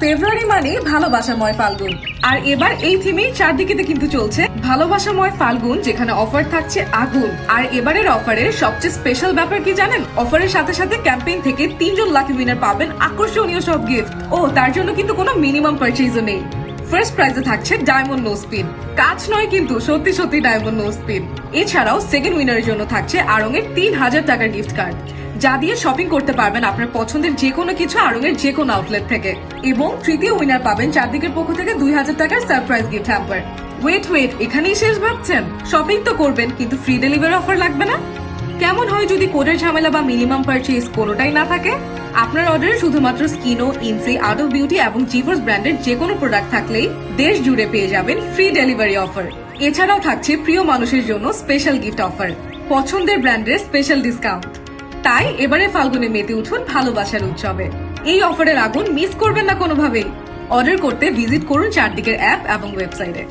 ফেব্রুয়ারি মানে ভালোবাসাময় ফাল্গুন। আর এবার এই থিমেই চারদিকেতে কিন্তু চলছে ভালোবাসাময় ফাল্গুন, যেখানে অফার থাকছে আগুন। আর এবারের অফারের সবচেয়ে স্পেশাল ব্যাপার কি জানেন? অফারের সাথে সাথে ক্যাম্পেইন থেকে তিনজন লাকি উইনার পাবেন আকর্ষণীয় সব গিফট ও, তার জন্য কিন্তু কোনো মিনিমাম পারচেজও নেই। ফার্স্ট প্রাইজে থাকছে ডায়মন্ড নো কাজ নয় কিন্তু, সত্যি সত্যি ডায়মন্ড নো এছাড়াও সেকেন্ড উইনারের জন্য থাকছে আড়ং এর তিন হাজার টাকার গিফট কার্ড যা দিয়ে শপিং করতে পারবেন আপনার পছন্দের যে কোনো কিছু আড়ং এর যে কোনো আউটলেট থেকে। এবং তৃতীয় উইনার পাবেন চারদিকের পক্ষ থেকে দুই হাজার টাকার surprise gift hamper wait wait এখানেই শেষ ভাবছেন? শপিং তো করবেন, কিন্তু ফ্রি ডেলিভারি অফার লাগবে না? কেমন হয় যদি কোডের ঝামেলা বা মিনিমাম পারচেজ কোনোটাই না থাকে? আপনার অর্ডারে শুধুমাত্র স্কিনো ইনসি অফ বিউটি এবং জিভার্স ব্র্যান্ডের যে কোনো প্রোডাক্ট থাকলেই দেশ জুড়ে পেয়ে যাবেন ফ্রি ডেলিভারি অফার এছাড়াও থাকছে প্রিয় মানুষের জন্য স্পেশাল গিফট অফার পছন্দের ব্র্যান্ডের স্পেশাল ডিসকাউন্ট তাই এবারে ফাল্গুনে মেতে উঠুন ভালোবাসার উৎসবে। এই অফারের আগুন মিস করবেন না কোনোভাবেই। অর্ডার করতে ভিজিট করুন চারদিকের অ্যাপ এবং ওয়েবসাইটে